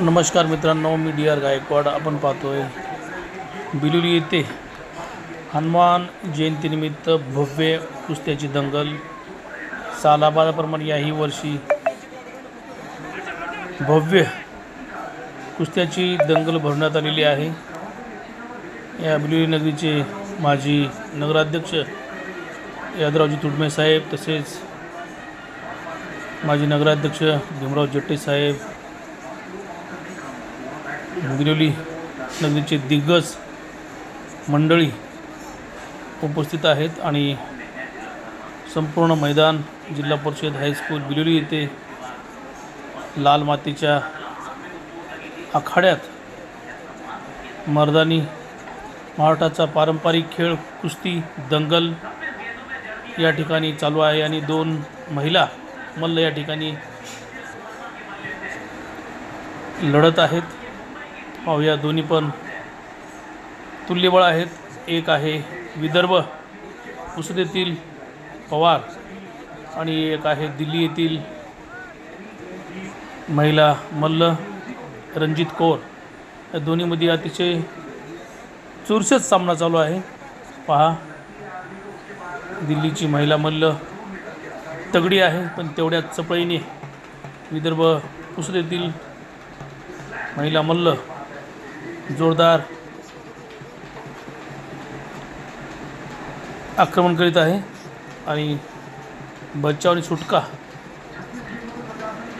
नमस्कार मित्रांनो मी D R Gaikwad. आपण पाहतोय बिलोली येथे हनुमान जयंतीनिमित्त भव्य कुस्त्याची दंगल. सालाबादाप्रमाणे याही वर्षी भव्य कुस्त्याची दंगल भरण्यात आलेली आहे. या बिलोली नगरीचे माजी नगराध्यक्ष यादवरावजी तुडमे साहेब तसेच माजी नगराध्यक्ष भीमराव जट्टे साहेब बिलोली नगरीचे दिग्गज मंडळी उपस्थित आहेत आणि संपूर्ण मैदान जिल्हा परिषद हायस्कूल बिलोली येथे लाल मातीच्या आखाड्यात मर्दानी महाराष्ट्राचा पारंपरिक खेळ कुस्ती दंगल या ठिकाणी चालू आहे आणि दोन महिला मल्ल या ठिकाणी लढत आहेत. पाहूया दोन्ही पण तुल्यबळ आहेत. एक आहे विदर्भ पुसदेतील पवार आणि एक आहे दिल्ली येथील महिला मल्ल रणजित कौर. या दोन्हीमध्ये अतिशय चुरसेच सामना चालू आहे. पहा दिल्लीची महिला मल्ल तगडी आहे पण तेवढ्याच चपळीने विदर्भ पुसदेतील महिला मल्ल जोरदार आक्रमण करीत आहे. आणि बचाव आणि सुटका.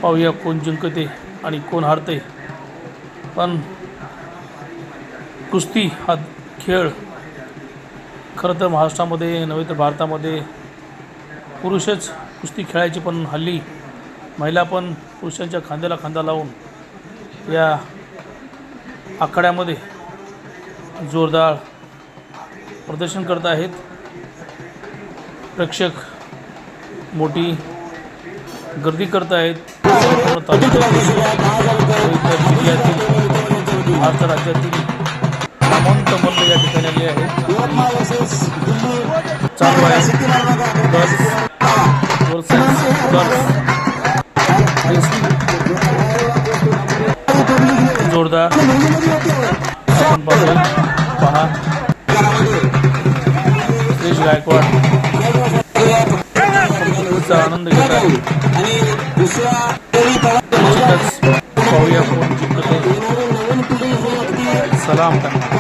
पाहूया कोण जिंकते आणि कोण हारते. पण कुस्ती हा खेळ खरं तर महाराष्ट्रामध्ये नव्हे तर भारतामध्ये पुरुषच कुस्ती खेळायची पण हल्ली महिला पण पुरुषांच्या खांद्याला खांदा लावून या आखाड्यामध्ये जोरदार प्रदर्शन करत आहेत. प्रेक्षक मोठी गर्दी करत आहेत. जिल्ह्यातील महाराष्ट्र राज्यातील नामवंत मल्ल या ठिकाणी आले आहेत चालू आहे. आपण पहा. श्रीश गायकवाड. आनंद घेत आहे. निश्चितच पाहूया कोण जिंकते सलाम त्यांना